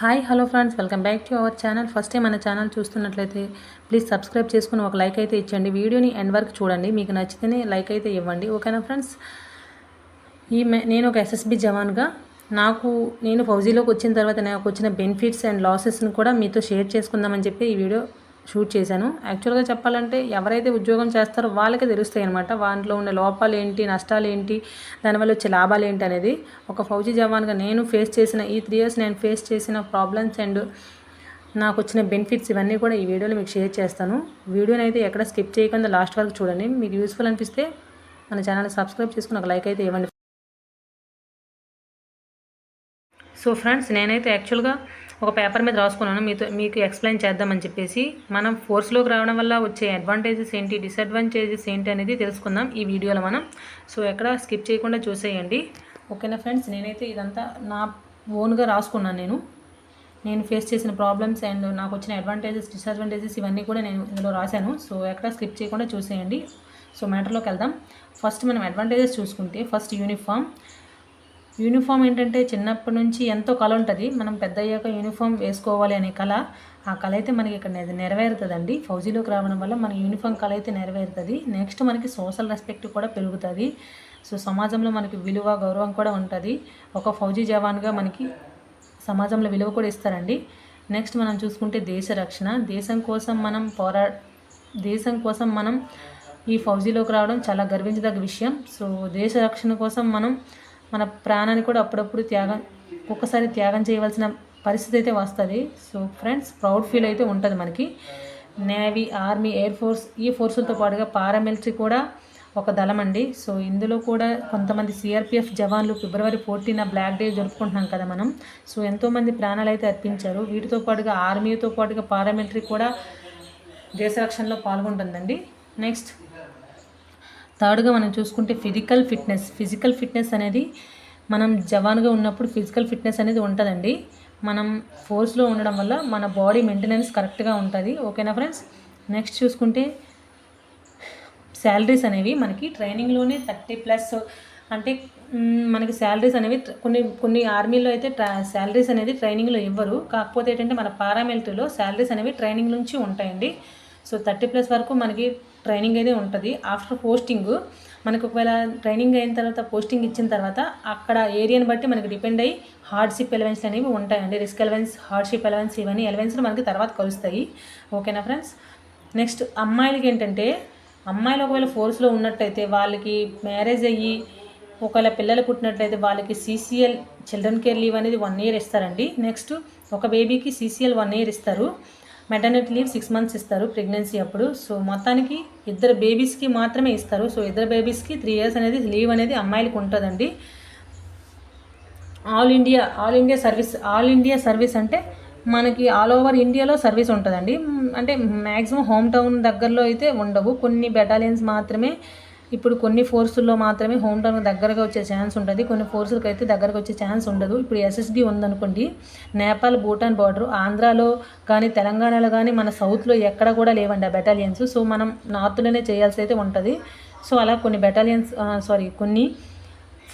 Hi hello friends welcome back to our channel first time మన channel చూస్తున్నట్లయితే please subscribe చేసుకుని ఒక like అయితే ఇచ్చండి. వీడియోని ఎండ్ వరకు చూడండి. మీకు నచ్చితేనే లైక్ అయితే ఇవ్వండి. ఓకేనా ఫ్రెండ్స్ ఈ నేను ఒక ఎస్ఎస్బి జవాన్గా. నాకు నేను ఫౌజీలోకి వచ్చిన తర్వాత నాకు వచ్చిన బెనిఫిట్స్ అండ్ లాసెస్ని కూడా మీతో షేర్ చేసుకుందామని చెప్పి ఈ వీడియో షూట్ చేశాను. యాక్చువల్గా చెప్పాలంటే ఎవరైతే ఉద్యోగం చేస్తారో వాళ్ళకే తెలుస్తాయి అనమాట వాటిలో ఉండే లోపాలు ఏంటి నష్టాలు ఏంటి దానివల్ల వచ్చే లాభాలు ఏంటి అనేది. ఒక ఫౌజీ జవాన్గా నేను ఫేస్ చేసిన ఈ త్రీ ఇయర్స్ నేను ఫేస్ చేసిన ప్రాబ్లమ్స్ అండ్ నాకు వచ్చిన బెనిఫిట్స్ ఇవన్నీ కూడా ఈ వీడియోలో మీకు షేర్ చేస్తాను. వీడియోని అయితే ఎక్కడ స్కిప్ చేయకుండా లాస్ట్ వరకు చూడండి. మీకు యూస్ఫుల్ అనిపిస్తే మన ఛానల్ సబ్స్క్రైబ్ చేసుకుని ఒక లైక్ అయితే ఇవ్వండి. సో ఫ్రెండ్స్ నేనైతే యాక్చువల్గా ఒక పేపర్ మీద రాసుకున్నాను. మీతో మీకు ఎక్స్ప్లెయిన్ చేద్దామని చెప్పేసి మనం ఫోర్స్లోకి రావడం వల్ల వచ్చే అడ్వాంటేజెస్ ఏంటి డిసడ్వాంటేజెస్ ఏంటి అనేది తెలుసుకుందాం ఈ వీడియోలో మనం. సో ఎక్కడ స్కిప్ చేయకుండా చూసేయండి. ఓకేనా ఫ్రెండ్స్ నేనైతే ఇదంతా నా ఓన్గా రాసుకున్నాను నేను. నేను ఫేస్ చేసిన ప్రాబ్లమ్స్ అండ్ నాకు వచ్చిన అడ్వాంటేజెస్ డిసడ్వాంటేజెస్ ఇవన్నీ కూడా నేను ఇందులో రాశాను. సో ఎక్కడ స్కిప్ చేయకుండా చూసేయండి. సో మ్యాటర్లోకి వెళ్దాం. ఫస్ట్ మనం అడ్వాంటేజెస్ చూసుకుంటే ఫస్ట్ యూనిఫామ్ యూనిఫామ్ ఏంటంటే చిన్నప్పటి నుంచి ఎంతో కళ ఉంటుంది. మనం పెద్ద అయ్యాక యూనిఫామ్ వేసుకోవాలి అనే కళ ఆ కళ అయితే మనకి ఇక్కడ నెరవేరుతుందండి. ఫౌజీలోకి రావడం వల్ల మన యూనిఫామ్ కళ అయితే నెరవేరుతుంది. నెక్స్ట్ మనకి సోషల్ రెస్పెక్ట్ కూడా పెరుగుతుంది. సో సమాజంలో మనకి విలువ గౌరవం కూడా ఉంటుంది. ఒక ఫౌజీ జవాన్గా మనకి సమాజంలో విలువ కూడా ఇస్తారండి. నెక్స్ట్ మనం చూసుకుంటే దేశ రక్షణ. దేశం కోసం మనం పోరా దేశం కోసం మనం ఈ ఫౌజీలోకి రావడం చాలా గర్వించదగ్గ విషయం. సో దేశ రక్షణ కోసం మనం మన ప్రాణాన్ని కూడా అప్పుడప్పుడు త్యాగం ఒక్కసారి త్యాగం చేయవలసిన పరిస్థితి అయితే వస్తుంది. సో ఫ్రెండ్స్ ప్రౌడ్ ఫీల్ అయితే ఉంటుంది మనకి. నేవీ ఆర్మీ ఎయిర్ ఫోర్స్ ఈ ఫోర్సులతో పాటుగా పారామిలిటరీ కూడా ఒక దళం అండి. సో ఇందులో కూడా కొంతమంది సిఆర్పిఎఫ్ జవాన్లు ఫిబ్రవరి ఫోర్టీన్ బ్లాక్ డే జరుపుకుంటున్నాం కదా మనం. సో ఎంతోమంది ప్రాణాలు అయితే అర్పించారు. వీటితో పాటుగా ఆర్మీతో పాటుగా పారామిలిటరీ కూడా దేశ రక్షణలో పాల్గొంటుందండి. నెక్స్ట్ థర్డ్గా మనం చూసుకుంటే ఫిజికల్ ఫిట్నెస్ ఫిజికల్ ఫిట్నెస్ అనేది మనం జవాన్గా ఉన్నప్పుడు ఫిజికల్ ఫిట్నెస్ అనేది ఉంటుందండి. మనం ఫోర్స్లో ఉండడం వల్ల మన బాడీ మెయింటెనెన్స్ కరెక్ట్గా ఉంటుంది. ఓకేనా ఫ్రెండ్స్ నెక్స్ట్ చూసుకుంటే శాలరీస్ అనేవి మనకి ట్రైనింగ్లోనే థర్టీ ప్లస్ అంటే మనకి శాలరీస్ అనేవి కొన్ని కొన్ని ఆర్మీలో అయితే ట్రా శాలరీస్ అనేది ట్రైనింగ్లో ఇవ్వరు. కాకపోతే ఏంటంటే మన పారామిలిటరీలో శాలరీస్ అనేవి ట్రైనింగ్ నుంచి ఉంటాయండి. సో థర్టీ ప్లస్ వరకు మనకి ట్రైనింగ్ అయితే ఉంటుంది. ఆఫ్టర్ పోస్టింగ్ మనకు ఒకవేళ ట్రైనింగ్ అయిన తర్వాత పోస్టింగ్ ఇచ్చిన తర్వాత అక్కడ ఏరియాని బట్టి మనకి డిపెండ్ అయ్యి హార్డ్షిప్ ఎలవెన్స్ అనేవి ఉంటాయండి రిస్క్ ఎలవెన్స్ హార్డ్షిప్ ఎలవెన్స్ ఇవన్నీ ఎలవెన్స్లు మనకి తర్వాత కలుస్తాయి. ఓకేనా ఫ్రెండ్స్ నెక్స్ట్ అమ్మాయిలకి ఏంటంటే అమ్మాయిలు ఒకవేళ ఫోర్స్లో ఉన్నట్టయితే వాళ్ళకి మ్యారేజ్ అయ్యి ఒకవేళ పిల్లలు పుట్టినట్లయితే వాళ్ళకి సీసీఎల్ చిల్డ్రన్ కేర్ లీవ్ అనేది వన్ ఇయర్ ఇస్తారండి. నెక్స్ట్ ఒక బేబీకి సీసీఎల్ వన్ ఇయర్ ఇస్తారు. మెటర్నిటీ లీవ్ సిక్స్ మంత్స్ ఇస్తారు ప్రెగ్నెన్సీ అప్పుడు. సో మొత్తానికి ఇద్దరు బేబీస్కి మాత్రమే ఇస్తారు. సో ఇద్దరు బేబీస్కి త్రీ ఇయర్స్ అనేది లీవ్ అనేది అమ్మాయిలకు ఉంటుందండి. All India all India service all India service అంటే మనకి ఆల్ ఓవర్ ఇండియాలో సర్వీస్ ఉంటుందండి. అంటే మ్యాక్సిమం హోమ్ టౌన్ దగ్గరలో అయితే ఉండవు. కొన్ని బెటాలియన్స్ మాత్రమే ఇప్పుడు కొన్ని ఫోర్సుల్లో మాత్రమే హోమ్ టౌన్ దగ్గరగా వచ్చే ఛాన్స్ ఉంటుంది. కొన్ని ఫోర్సులకు అయితే దగ్గరకు వచ్చే ఛాన్స్ ఉండదు. ఇప్పుడు ఎస్ఎస్బి ఉందనుకోండి నేపాల్ భూటాన్ బార్డర్ ఆంధ్రాలో కానీ తెలంగాణలో కానీ మన సౌత్లో ఎక్కడ కూడా లేవండి ఆ బెటాలియన్స్ సో మనం నార్త్లోనే చేయాల్సి అయితే ఉంటుంది. సో అలా కొన్ని బెటాలియన్స్ సారీ కొన్ని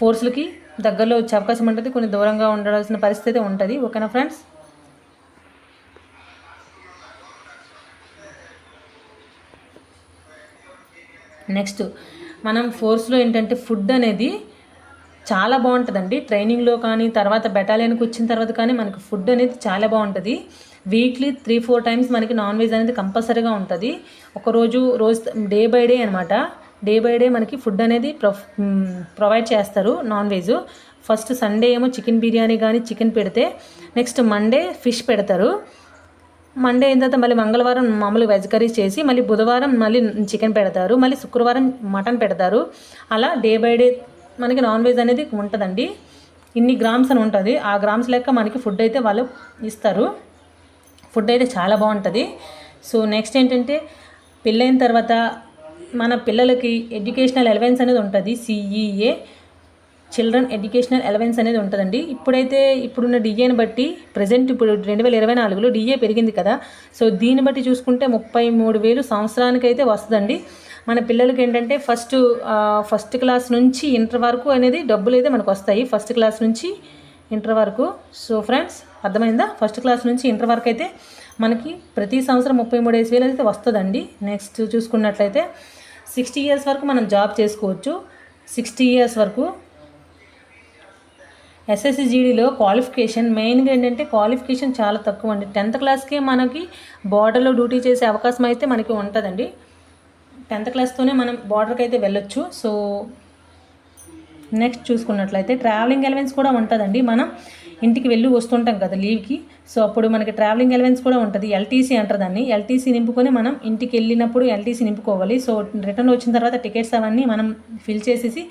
ఫోర్సులకి దగ్గరలో వచ్చే అవకాశం ఉంటుంది. కొన్ని దూరంగా ఉండాల్సిన పరిస్థితి ఉంటుంది. ఓకేనా ఫ్రెండ్స్ నెక్స్ట్ మనం ఫోర్స్లో ఏంటంటే ఫుడ్ అనేది చాలా బాగుంటుందండి. ట్రైనింగ్లో కానీ తర్వాత బెటాలియన్కి వచ్చిన తర్వాత కానీ మనకి ఫుడ్ అనేది చాలా బాగుంటుంది. వీక్లీ త్రీ ఫోర్ టైమ్స్ మనకి నాన్ వెజ్ అనేది కంపల్సరీగా ఉంటుంది. ఒకరోజు రోజు డే బై డే అనమాట డే బై డే మనకి ఫుడ్ అనేది ప్రొ ప్రొవైడ్ చేస్తారు నాన్ వెజ్ ఫస్ట్ సండే ఏమో చికెన్ బిర్యానీ కానీ చికెన్ పెడితే నెక్స్ట్ మండే ఫిష్ పెడతారు. మండే అయిన తర్వాత మళ్ళీ మంగళవారం మామూలు వెజ్ కర్రీస్ చేసి మళ్ళీ బుధవారం మళ్ళీ చికెన్ పెడతారు మళ్ళీ శుక్రవారం మటన్ పెడతారు. అలా డే బై డే మనకి నాన్ వెజ్ అనేది ఉంటుందండి. ఇన్ని గ్రామ్స్ అని ఉంటుంది. ఆ గ్రామ్స్ లెక్క మనకి ఫుడ్ అయితే వాళ్ళు ఇస్తారు. ఫుడ్ అయితే చాలా బాగుంటుంది. సో నెక్స్ట్ ఏంటంటే పెళ్ళైన తర్వాత మన పిల్లలకి ఎడ్యుకేషనల్ అలవెన్స్ అనేది ఉంటుంది సిఈఏ చిల్డ్రన్ ఎడ్యుకేషనల్ అలవెన్స్ అనేది ఉంటుందండి. ఇప్పుడైతే ఇప్పుడున్న డిఏని బట్టి ప్రజెంట్ ఇప్పుడు రెండు వేల ఇరవై నాలుగులో డిఏ పెరిగింది కదా. సో దీన్ని బట్టి చూసుకుంటే ముప్పై మూడు వేలు సంవత్సరానికి అయితే వస్తుందండి. మన పిల్లలకి ఏంటంటే ఫస్ట్ ఫస్ట్ క్లాస్ నుంచి ఇంటర్ వరకు అనేది డబ్బులు అయితే మనకు వస్తాయి. ఫస్ట్ క్లాస్ నుంచి ఇంటర్ వరకు. సో ఫ్రెండ్స్ అర్థమైందా? ఫస్ట్ క్లాస్ నుంచి ఇంటర్ వరకు అయితే మనకి ప్రతి సంవత్సరం ముప్పై మూడు వేలు అయితే వస్తుందండి. నెక్స్ట్ చూసుకున్నట్లయితే సిక్స్టీ ఇయర్స్ వరకు మనం జాబ్ చేసుకోవచ్చు. సిక్స్టీ ఇయర్స్ వరకు ఎస్ఎస్సిజీడీలో క్వాలిఫికేషన్. మెయిన్గా ఏంటంటే క్వాలిఫికేషన్ చాలా తక్కువ అండి టెన్త్ క్లాస్కే మనకి బార్డర్లో డ్యూటీ చేసే అవకాశం అయితే మనకి ఉంటుందండి. టెన్త్ క్లాస్తోనే మనం బార్డర్కి అయితే వెళ్ళొచ్చు. సో నెక్స్ట్ చూసుకున్నట్లయితే ట్రావెలింగ్ ఎలవెన్స్ కూడా ఉంటుందండి. మనం ఇంటికి వెళ్ళి వస్తుంటాం కదా లీవ్కి. సో అప్పుడు మనకి ట్రావెలింగ్ అలవెన్స్ కూడా ఉంటుంది. ఎల్టీసీ అంటారు దాన్ని. ఎల్టీసీ నింపుకొని మనం ఇంటికి వెళ్ళినప్పుడు ఎల్టీసీ నింపుకోవాలి. సో రిటర్న్ వచ్చిన తర్వాత టికెట్స్ అవన్నీ మనం ఫిల్ చేసేసి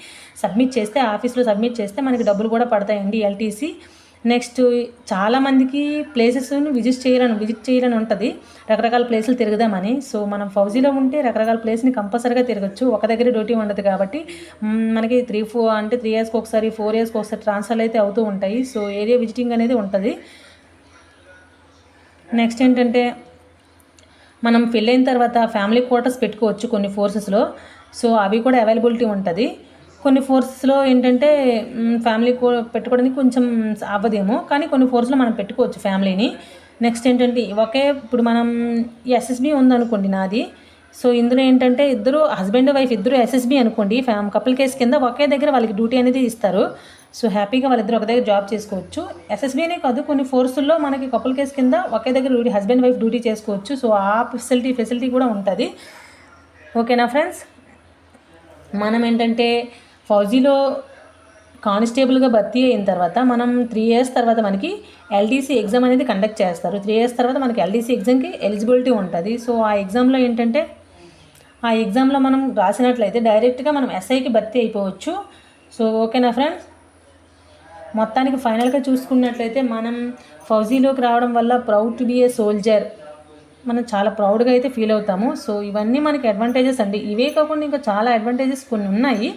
సబ్మిట్ చేస్తే ఆఫీస్లో సబ్మిట్ చేస్తే మనకి డబ్బులు కూడా పడతాయండి ఎల్టీసీ. నెక్స్ట్ చాలామందికి ప్లేసెస్ విజిట్ చేయాలని విజిట్ చేయాలని ఉంటుంది. రకరకాల ప్లేసులు తిరుగుదామని. సో మనం ఫౌజీలో ఉంటే రకరకాల ప్లేస్ని కంపల్సరీగా తిరగచ్చు. ఒక దగ్గర డ్యూటీ ఉండదు కాబట్టి మనకి త్రీ ఫోర్ అంటే త్రీ ఇయర్స్కి ఒకసారి ఫోర్ ఇయర్స్కి ఒకసారి ట్రాన్స్ఫర్ అయితే అవుతూ ఉంటాయి. సో ఏరియా విజిటింగ్ అనేది ఉంటుంది. నెక్స్ట్ ఏంటంటే మనం పెళ్ళైన తర్వాత ఫ్యామిలీ క్వార్టర్స్ పెట్టుకోవచ్చు కొన్ని ఫోర్సెస్లో సో అవి కూడా అవైలబిలిటీ ఉంటుంది. కొన్ని ఫోర్స్లో ఏంటంటే ఫ్యామిలీ పెట్టుకోవడానికి కొంచెం అవ్వదేమో కానీ కొన్ని ఫోర్స్లో మనం పెట్టుకోవచ్చు ఫ్యామిలీని. నెక్స్ట్ ఏంటంటే ఒకే ఇప్పుడు మనం ఎస్ఎస్బి ఉందనుకోండి నాది. సో ఇందులో ఏంటంటే ఇద్దరు హస్బెండ్ వైఫ్ ఇద్దరు ఎస్ఎస్బి అనుకోండి ఫ్యామ్ కపుల్ కేసు కింద ఒకే దగ్గర వాళ్ళకి డ్యూటీ అనేది ఇస్తారు. సో హ్యాపీగా వాళ్ళిద్దరు ఒక దగ్గర జాబ్ చేసుకోవచ్చు. ఎస్ఎస్బీనే కాదు కొన్ని ఫోర్సుల్లో మనకి కపుల్ కేసు కింద ఒకే దగ్గర డ్యూటీ హస్బెండ్ వైఫ్ డ్యూటీ చేసుకోవచ్చు. సో ఆ ఫెసిలిటీ ఫెసిలిటీ కూడా ఉంటుంది. ఓకేనా ఫ్రెండ్స్? మనం ఏంటంటే ఫౌజీలో కానిస్టేబుల్గా భర్తీ అయిన తర్వాత మనం త్రీ ఇయర్స్ తర్వాత మనకి ఎల్డీసీ ఎగ్జామ్ అనేది కండక్ట్ చేస్తారు. త్రీ ఇయర్స్ తర్వాత మనకి ఎల్డీసీ ఎగ్జామ్కి ఎలిజిబిలిటీ ఉంటుంది. సో ఆ ఎగ్జామ్లో ఏంటంటే ఆ ఎగ్జామ్లో మనం రాసినట్లయితే డైరెక్ట్గా మనం ఎస్ఐకి భర్తీ అయిపోవచ్చు. సో ఓకేనా ఫ్రెండ్స్ మొత్తానికి ఫైనల్గా చూసుకున్నట్లయితే మనం ఫౌజీలోకి రావడం వల్ల proud to be a soldier మనం చాలా ప్రౌడ్గా అయితే ఫీల్ అవుతాము. సో ఇవన్నీ మనకి అడ్వాంటేజెస్ అండి. ఇవే కాకుండా ఇంకా చాలా అడ్వాంటేజెస్ కొన్ని ఉన్నాయి.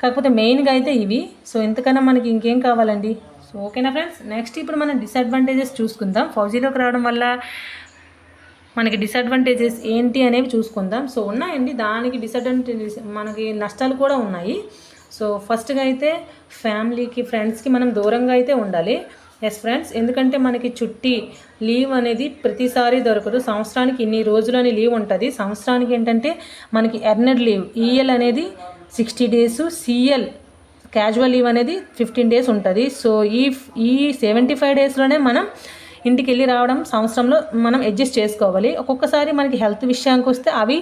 కాకపోతే మెయిన్గా అయితే ఇవి. సో ఎంతకన్నా మనకి ఇంకేం కావాలండి? సో ఓకేనా ఫ్రెండ్స్? నెక్స్ట్ ఇప్పుడు మనం డిసడ్వాంటేజెస్ చూసుకుందాం. ఫౌజీలోకి రావడం వల్ల మనకి డిసడ్వాంటేజెస్ ఏంటి అనేవి చూసుకుందాం. సో ఉన్నాయండి. దానికి డిసడ్వాంటేజెస్ మనకి నష్టాలు కూడా ఉన్నాయి. సో ఫస్ట్గా అయితే ఫ్యామిలీకి ఫ్రెండ్స్కి మనం దూరంగా అయితే ఉండాలి. ఎస్ ఫ్రెండ్స్ ఎందుకంటే మనకి చుట్టి లీవ్ అనేది ప్రతిసారి దొరకదు. సంవత్సరానికి ఇన్ని రోజులు అని లీవ్ ఉంటుంది. సంవత్సరానికి ఏంటంటే మనకి ఎర్నడ్ లీవ్ ఈఎల్ అనేది sixty days CL casual leave అనేది ఫిఫ్టీన్ డేస్ ఉంటుంది. సో ఈ ఈ సెవెంటీ ఫైవ్ డేస్లోనే మనం ఇంటికి వెళ్ళి రావడం సంవత్సరంలో మనం అడ్జస్ట్ చేసుకోవాలి. ఒక్కొక్కసారి మనకి హెల్త్ విషయానికి వస్తే అవి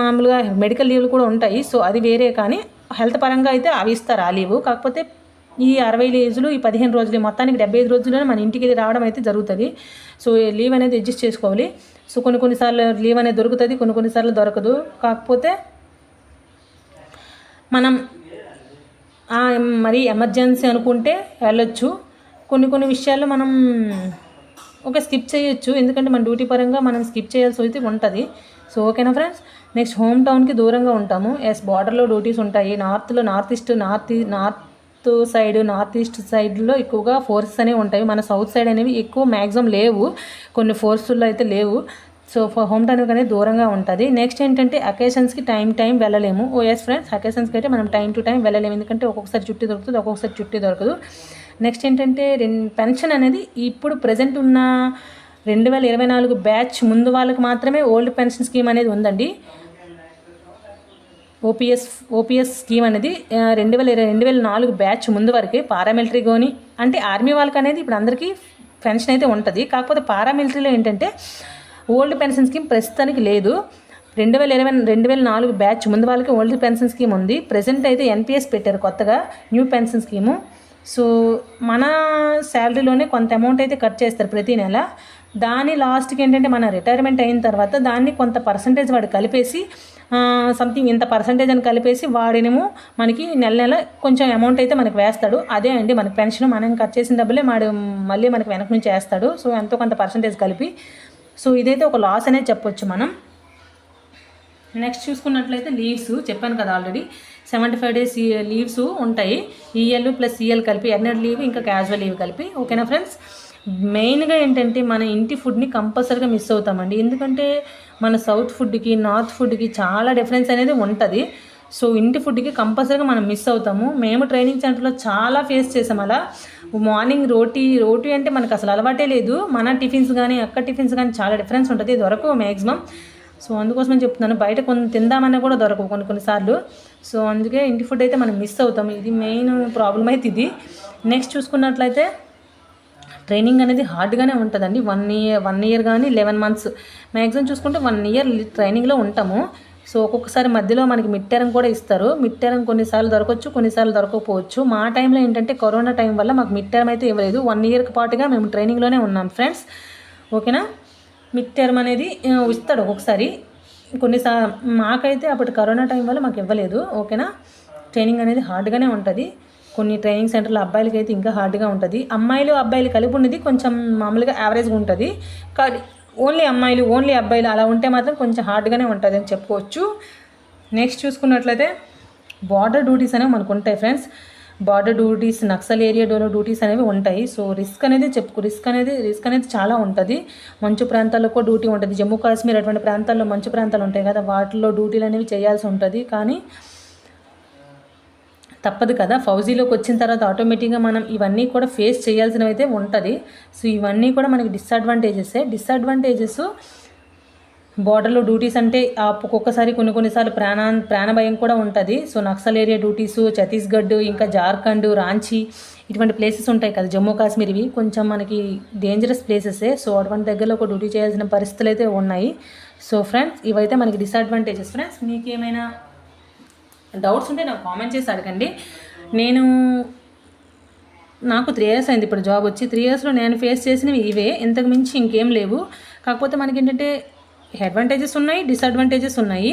మామూలుగా మెడికల్ లీవ్లు కూడా ఉంటాయి. సో అది వేరే కానీ హెల్త్ పరంగా అయితే అవి ఇస్తారు ఆ లీవ్. కాకపోతే ఈ అరవై రోజులు ఈ పదిహేను రోజులు మొత్తానికి డెబ్బై ఐదు రోజుల్లోనే మన ఇంటికి వెళ్ళి రావడం అయితే జరుగుతుంది. సో లీవ్ అనేది అడ్జస్ట్ చేసుకోవాలి. సో కొన్ని కొన్నిసార్లు లీవ్ అనేది దొరుకుతుంది కొన్ని కొన్నిసార్లు దొరకదు. కాకపోతే మనం మరి ఎమర్జెన్సీ అనుకుంటే వెళ్ళొచ్చు. కొన్ని కొన్ని విషయాల్లో మనం ఒక స్కిప్ చేయొచ్చు. ఎందుకంటే మన డ్యూటీ పరంగా మనం స్కిప్ చేయాల్సి అయితే ఉంటుంది. సో ఓకేనా ఫ్రెండ్స్? నెక్స్ట్ హోమ్ టౌన్కి దూరంగా ఉంటాము. ఎస్ బార్డర్లో డ్యూటీస్ ఉంటాయి. నార్త్లో నార్త్ ఈస్ట్ నార్త్ ఈ- నార్త్ సైడ్ నార్త్ ఈస్ట్ సైడ్లో ఎక్కువగా ఫోర్సెస్ అనేవి ఉంటాయి. మన సౌత్ సైడ్ అనేవి ఎక్కువ మ్యాక్సిమం లేవు. కొన్ని ఫోర్సుల్లో అయితే లేవు. సో హోమ్ టౌన్ అనేది దూరంగా ఉంటుంది. నెక్స్ట్ ఏంటంటే అకేషన్స్కి టైం టైం వెళ్ళలేము. ఓ ఎస్ ఫ్రెండ్స్ అకేషన్స్కి అయితే మనం టైం టు టైం వెళ్ళలేము. ఎందుకంటే ఒక్కొక్కసారి చుట్టి దొరుకుతుంది ఒక్కొక్కసారి చుట్టి దొరకదు. నెక్స్ట్ ఏంటంటే రెన్ పెన్షన్ అనేది ఇప్పుడు ప్రజెంట్ ఉన్న రెండు వేల ఇరవై నాలుగు బ్యాచ్ ముందు వాళ్ళకి మాత్రమే ఓల్డ్ పెన్షన్ స్కీమ్ అనేది ఉందండి. ఓపీఎస్ ఓపీఎస్ స్కీమ్ అనేది రెండు వేల ఇరవై రెండు వేల నాలుగు బ్యాచ్ ముందు వరకు పారామిలిటరీ గోని అంటే ఆర్మీ వాళ్ళకి అనేది ఇప్పుడు అందరికీ పెన్షన్ అయితే ఉంటుంది. కాకపోతే పారామిలిటరీలో ఏంటంటే ఓల్డ్ పెన్షన్ స్కీమ్ ప్రస్తుతానికి లేదు. రెండు వేల ఇరవై రెండు వేల నాలుగు బ్యాచ్ ముందు వాళ్ళకి ఓల్డ్ పెన్షన్ స్కీమ్ ఉంది. ప్రజెంట్ అయితే ఎన్పిఎస్ పెట్టారు కొత్తగా న్యూ పెన్షన్ స్కీము. సో మన శాలరీలోనే కొంత అమౌంట్ అయితే కట్ చేస్తారు ప్రతి నెల. దాని లాస్ట్కి ఏంటంటే మన రిటైర్మెంట్ అయిన తర్వాత దాన్ని కొంత పర్సంటేజ్ వాడు కలిపేసి సంథింగ్ ఇంత పర్సంటేజ్ అని కలిపేసి వాడినేమో మనకి నెల నెల కొంచెం అమౌంట్ అయితే మనకు వేస్తాడు. అదే అండి మనకి పెన్షన్ మనం కట్ చేసిన డబ్బులే వాడు మళ్ళీ మనకి వెనక నుంచి వేస్తాడు. సో ఎంతో కొంత పర్సంటేజ్ కలిపి సో ఇదైతే ఒక లాస్ అనే చెప్పొచ్చు మనం. నెక్స్ట్ చూసుకున్నట్లయితే లీవ్స్ చెప్పాను కదా already seventy five days leaves ఉంటాయి. ఈఎల్ ప్లస్ ఈఎల్ కలిపి ఎర్నడ్ లీవ్ ఇంకా క్యాజువల్ లీవ్ కలిపి. ఓకేనా ఫ్రెండ్స్ మెయిన్గా ఏంటంటే మన ఇంటి ఫుడ్ని కంపల్సరీగా మిస్ అవుతామండి. ఎందుకంటే మన సౌత్ ఫుడ్కి నార్త్ ఫుడ్కి చాలా డిఫరెన్స్ అనేది ఉంటుంది. సో ఇంటి ఫుడ్కి కంపల్సరీగా మనం మిస్ అవుతాము. మేము ట్రైనింగ్ సెంటర్లో చాలా ఫేస్ చేసాం అలా. మార్నింగ్ రోటీ రోటీ అంటే మనకు అసలు అలవాటే లేదు. మన టిఫిన్స్ కానీ అక్క టిఫిన్స్ కానీ చాలా డిఫరెన్స్ ఉంటుంది. దొరకవు మ్యాక్సిమం సో అందుకోసమని చెప్తున్నాను. బయట కొన్ని తిందామన్నా కూడా దొరకవు కొన్ని కొన్నిసార్లు సో అందుకే ఇంటి ఫుడ్ అయితే మనం మిస్ అవుతాం ఇది మెయిన్ ప్రాబ్లం అయితే ఇది. నెక్స్ట్ చూసుకున్నట్లయితే ట్రైనింగ్ అనేది హార్డ్గానే ఉంటుందండి. వన్ ఇయర్ వన్ ఇయర్ కానీ లెవెన్ మంత్స్. మ్యాక్సిమం చూసుకుంటే వన్ ఇయర్ ట్రైనింగ్లో ఉంటాము. సో ఒక్కొక్కసారి మధ్యలో మనకి మిడ్ టర్మ్ కూడా ఇస్తారు. మిడ్ టర్మ్ కొన్నిసార్లు దొరకవచ్చు కొన్నిసార్లు దొరకకపోవచ్చు. మా టైంలో ఏంటంటే కరోనా టైం వల్ల మాకు మిడ్ టర్మ్ అయితే ఇవ్వలేదు. వన్ ఇయర్కి పాటుగా మేము ట్రైనింగ్లోనే ఉన్నాం ఫ్రెండ్స్ ఓకేనా మిడ్ టర్మ్ అనేది ఇస్తాడు ఒక్కొక్కసారి. కొన్నిసార్లు మాకైతే అప్పుడు కరోనా టైం వల్ల మాకు ఇవ్వలేదు. ఓకేనా ట్రైనింగ్ అనేది హార్డ్గానే ఉంటుంది. కొన్ని ట్రైనింగ్ సెంటర్లో అబ్బాయిలకి అయితే ఇంకా హార్డ్గా ఉంటుంది. అమ్మాయిలు అబ్బాయిలు కలిపి ఉన్నది కొంచెం మామూలుగా యావరేజ్గా ఉంటుంది. కానీ ఓన్లీ అమ్మాయిలు ఓన్లీ అబ్బాయిలు అలా ఉంటే మాత్రం కొంచెం హార్డ్గానే ఉంటుంది అని చెప్పుకోవచ్చు. నెక్స్ట్ చూసుకున్నట్లయితే బార్డర్ డ్యూటీస్ అనేవి మనకు ఉంటాయి ఫ్రెండ్స్. బార్డర్ డ్యూటీస్ నక్సల్ ఏరియాలో డ్యూటీస్ అనేవి ఉంటాయి. సో రిస్క్ అనేది చెప్పుకో రిస్క్ అనేది రిస్క్ అనేది చాలా ఉంటుంది. మంచు ప్రాంతాల్లో కూడా డ్యూటీ ఉంటుంది. జమ్మూ కాశ్మీర్ అటువంటి ప్రాంతాల్లో మంచు ప్రాంతాలు ఉంటాయి కదా వాటిల్లో డ్యూటీలు అనేవి చేయాల్సి ఉంటుంది. కానీ తప్పదు కదా. ఫౌజీలోకి వచ్చిన తర్వాత ఆటోమేటిక్గా మనం ఇవన్నీ కూడా ఫేస్ చేయాల్సినవి అయితే ఉంటుంది. సో ఇవన్నీ కూడా మనకి డిసడ్వాంటేజెసే డిసడ్వాంటేజెస్ బార్డర్లో డ్యూటీస్ అంటే ఆ ఒక్కొక్కసారి కొన్ని కొన్నిసార్లు ప్రాణ ప్రాణ భయం కూడా ఉంటుంది. So Naxal area duties Chhattisgarh ఇంకా జార్ఖండ్ రాంచీ ఇటువంటి ప్లేసెస్ ఉంటాయి కదా జమ్మూ కాశ్మీర్ ఇవి కొంచెం మనకి డేంజరస్ ప్లేసెసే సో అటువంటి దగ్గరలో ఒక డ్యూటీ చేయాల్సిన పరిస్థితులు అయితే ఉన్నాయి. సో ఫ్రెండ్స్ ఇవైతే మనకి డిసడ్వాంటేజెస్ ఫ్రెండ్స్ మీకు ఏమైనా డౌట్స్ ఉంటే నాకు కామెంట్ చేసి అడగండి. నేను నాకు త్రీ ఇయర్స్ అయింది ఇప్పుడు జాబ్ వచ్చి త్రీ ఇయర్స్లో నేను ఫేస్ చేసినవి ఇవే ఇంతకు మించి ఇంకేం లేవు. కాకపోతే మనకి ఏంటంటే అడ్వాంటేజెస్ ఉన్నాయి డిసడ్వాంటేజెస్ ఉన్నాయి.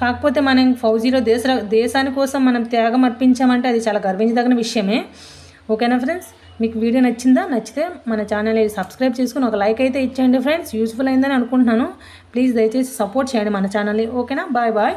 కాకపోతే మనం ఫౌజీలో దేశ దేశాని కోసం మనం త్యాగం అర్పించామంటే అది చాలా గర్వించదగిన విషయమే. ఓకేనా ఫ్రెండ్స్? మీకు వీడియో నచ్చిందా? నచ్చితే మన ఛానల్ సబ్స్క్రైబ్ చేసుకుని ఒక లైక్ అయితే ఇచ్చేయండి ఫ్రెండ్స్. యూస్ఫుల్ అయిందని అనుకుంటున్నాను. ప్లీజ్ దయచేసి సపోర్ట్ చేయండి మన ఛానల్ని. ఓకేనా? Bye bye.